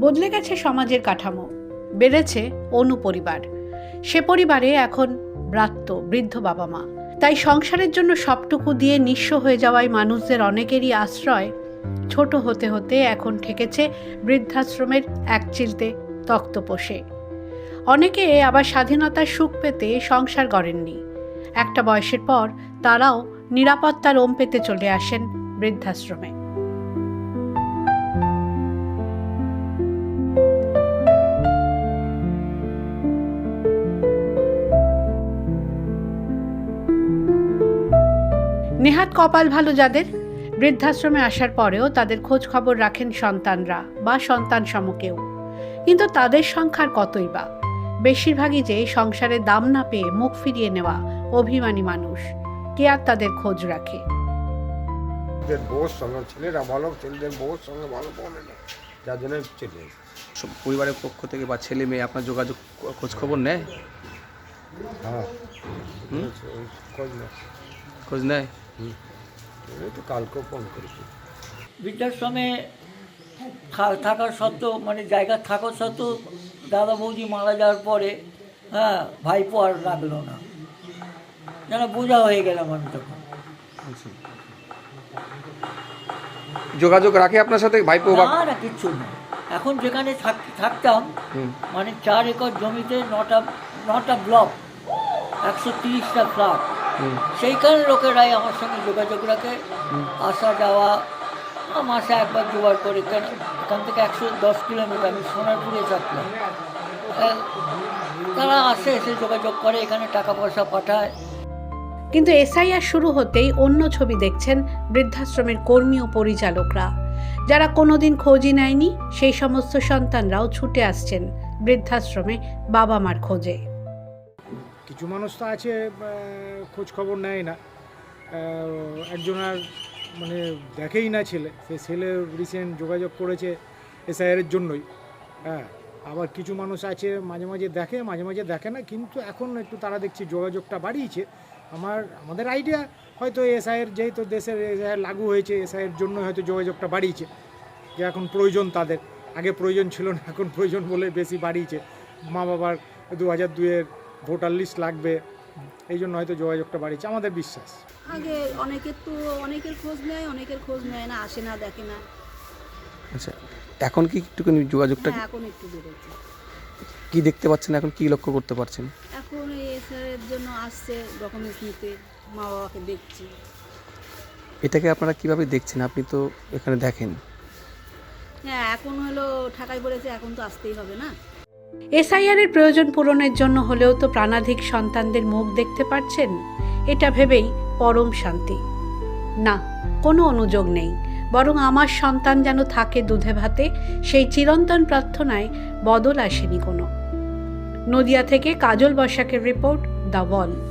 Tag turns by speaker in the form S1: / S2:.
S1: বদলে গেছে সমাজের কাঠামো, বেড়েছে অনুপরিবার সে পরিবারে এখন ব্রাত্য, বৃদ্ধ বাবা মা। তাই সংসারের জন্য সবটুকু দিয়ে নিঃস্ব হয়ে যাওয়ায় মানুষদের অনেকেরই আশ্রয় ছোট হতে হতে এখন ঠেকেছে বৃদ্ধাশ্রমের এক চিলতে তক্তপোষে অনেকে আবার স্বাধীনতার সুখ পেতে সংসার গড়েননি। একটা বয়সের পর তারাও নিরাপত্তার ওম পেতে চলে আসেন বৃদ্ধাশ্রমে। নেহাত কপাল ভালো যাদের? বৃদ্ধাশ্রমে আসার পরেও তাদের খোঁজ খবর রাখেন সন্তানরা বা সন্তান সমকেও। কিন্তু তাদের সংখ্যার কতই বা? বেশিরভাগই যে সংসারে দাম না পেয়ে মুখ ফিরিয়ে নেওয়া অভিমানী মানুষ, কে আর তাদের খোঁজ রাখে?
S2: ছেলেদের বউর সঙ্গে ছেলেরা ভালো ছেলেদের বউর সঙ্গে ভালো বলে না। যার জন্য চলে এসেছি।
S3: সব পরিবারের পক্ষ থেকে বা ছেলে মেয়ে আপনার যোগাযোগ খোঁজ খবর নেয়?
S2: হ্যাঁ। খোঁজ না
S3: খোঁজ নেয়?
S2: এই তো কালকেও ফোন করেছি।
S4: বৃদ্ধাশ্রমে থা- থাকার সত্ত্বেও মানে জায়গা থাকার সত্ত্বেও দাদা বৌদি মারা যাওয়ার পরে হ্যাঁ ভাইপো আর লাগল না। যেন বোঝা হয়ে গেলাম আমি তখন।
S3: যোগাযোগ রাখে আপনার সাথে? ভাইপো বা
S4: না না কিচ্ছু না। এখন যেখানে থাক- থাকতাম
S3: হুম।
S4: মানে চার একর জমিতে নটা নটা ব্লক একশো তিরিশটা ফ্ল্যাট।
S3: হুম।
S4: সেইখানে লোকেরাই আমার সঙ্গে যোগাযোগ রাখে আসা যাওয়া মাসে একবার জোগাড় করে। কেন? এখান থেকে একশো দশ কিলোমিটার আমি সোনারপুরে থাকলাম আহ, তারা আসে এসে যোগাযোগ করে এখানে টাকা পয়সা পাঠায়।
S1: কিন্তু এসআইআর শুরু হতেই অন্য ছবি দেখছেন বৃদ্ধাশ্রমের কর্মী ও পরিচালকরা। যারা কোনোদিন খোঁজই নেয়নি, সেই সমস্ত সন্তানরাও ছুটে আসছেন বৃদ্ধাশ্রমে বাবা মার খোঁজে।
S5: কিছু মানুষ তো আছে খোঁজ খবর নেয় না। একজন আর মানে দেখেই না ছেলে। সে ছেলে রিসেন্ট যোগাযোগ করেছে এসআইআরের জন্যই। হ্যাঁ আবার কিছু মানুষ আছে মাঝে মাঝে দেখে, মাঝে মাঝে দেখে না, কিন্তু এখন একটু তারা দেখছি, যোগাযোগটা বাড়িয়েছে। আমার আমাদের আইডিয়া হয়তো এসআইয়ের যেহেতু দেশের এসআইআর লাগু হয়েছে এসআইয়ের জন্য হয়তো যোগাযোগটা বাড়িয়েছে। যে এখন প্রয়োজন তাদের। আগে প্রয়োজন ছিল না এখন প্রয়োজন বলে বেশি বাড়িয়েছে। মা বাবার দু হাজার দুয়ের ভোটার লিস্ট লাগবে এই জন্য হয়তো যোগাযোগটা বাড়িয়েছে। আমাদের বিশ্বাস।
S6: আগে অনেকের তো অনেকের খোঁজ নেয় অনেকের খোঁজ নেয় না আসে না দেখে না।
S3: আচ্ছা এখন কি একটুখানি যোগাযোগটা
S6: হ্যাঁ এখন একটু বেড়েছে।
S3: কি দেখতে পাচ্ছেন এখন কি লক্ষ্য করতে পারছেন
S6: এখন এই এসআরের জন্য আসছে ডকুমেন্টস নিতে মা বাবাকে দেখছি।
S3: এটাকে আপনারা কীভাবে দেখছেন? আপনি তো এখানে দেখেন।
S6: হ্যাঁ এখন হলো ঠাকাই পড়েছে এখন তো আসতেই হবে না।
S1: এসআইআর এর প্রয়োজন পূরণের জন্য হলেও তো প্রাণাধিক সন্তানদের মুখ দেখতে পারছেন? এটা ভেবেই পরম শান্তি। না কোনো অনুযোগ নেই। বরং আমার সন্তান যেন থাকে দুধে ভাতে সেই চিরন্তন প্রার্থনায় বদল আসেনি কোনো। নদিয়া থেকে কাজল বসাকের রিপোর্ট দ্য ওয়াল।